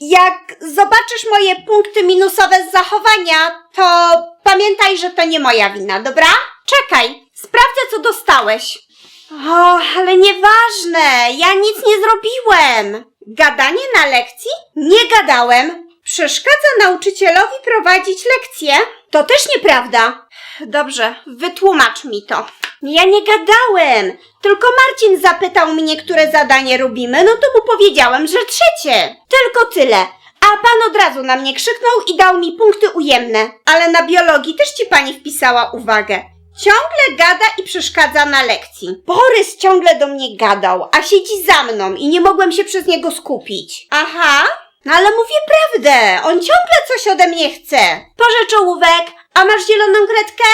Jak zobaczysz moje punkty minusowe z zachowania, to pamiętaj, że to nie moja wina, dobra? Czekaj, sprawdzę, co dostałeś. O, ale nieważne, ja nic nie zrobiłem. Gadanie na lekcji? Nie gadałem. Przeszkadza nauczycielowi prowadzić lekcje? To też nieprawda. Dobrze, wytłumacz mi to. Ja nie gadałem, tylko Marcin zapytał mnie, które zadanie robimy, no to mu powiedziałem, że trzecie. Tylko tyle. A pan od razu na mnie krzyknął i dał mi punkty ujemne. Ale na biologii też ci pani wpisała uwagę. Ciągle gada i przeszkadza na lekcji. Borys ciągle do mnie gadał, a siedzi za mną i nie mogłem się przez niego skupić. Aha, no ale mówię prawdę, on ciągle coś ode mnie chce. Pożycz ołówek, a masz zieloną kredkę?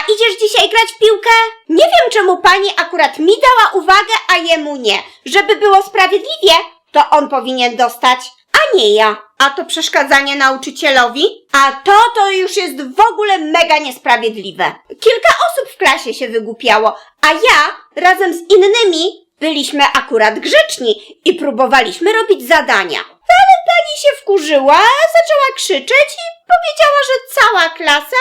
A idziesz dzisiaj grać w piłkę? Nie wiem, czemu pani akurat mi dała uwagę, a jemu nie. Żeby było sprawiedliwie, to on powinien dostać, a nie ja. A to przeszkadzanie nauczycielowi? A to to już jest w ogóle mega niesprawiedliwe. Kilka osób w klasie się wygłupiało, a ja razem z innymi byliśmy akurat grzeczni i próbowaliśmy robić zadania. Ale pani się wkurzyła, zaczęła krzyczeć i powiedziała, że cała klasa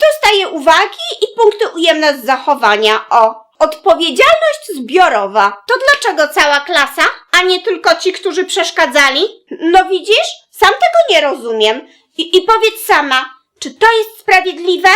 dostaje uwagi i punkty ujemne z zachowania. O, odpowiedzialność zbiorowa. To dlaczego cała klasa, a nie tylko ci, którzy przeszkadzali? No widzisz, sam tego nie rozumiem. I, i powiedz sama, czy to jest sprawiedliwe?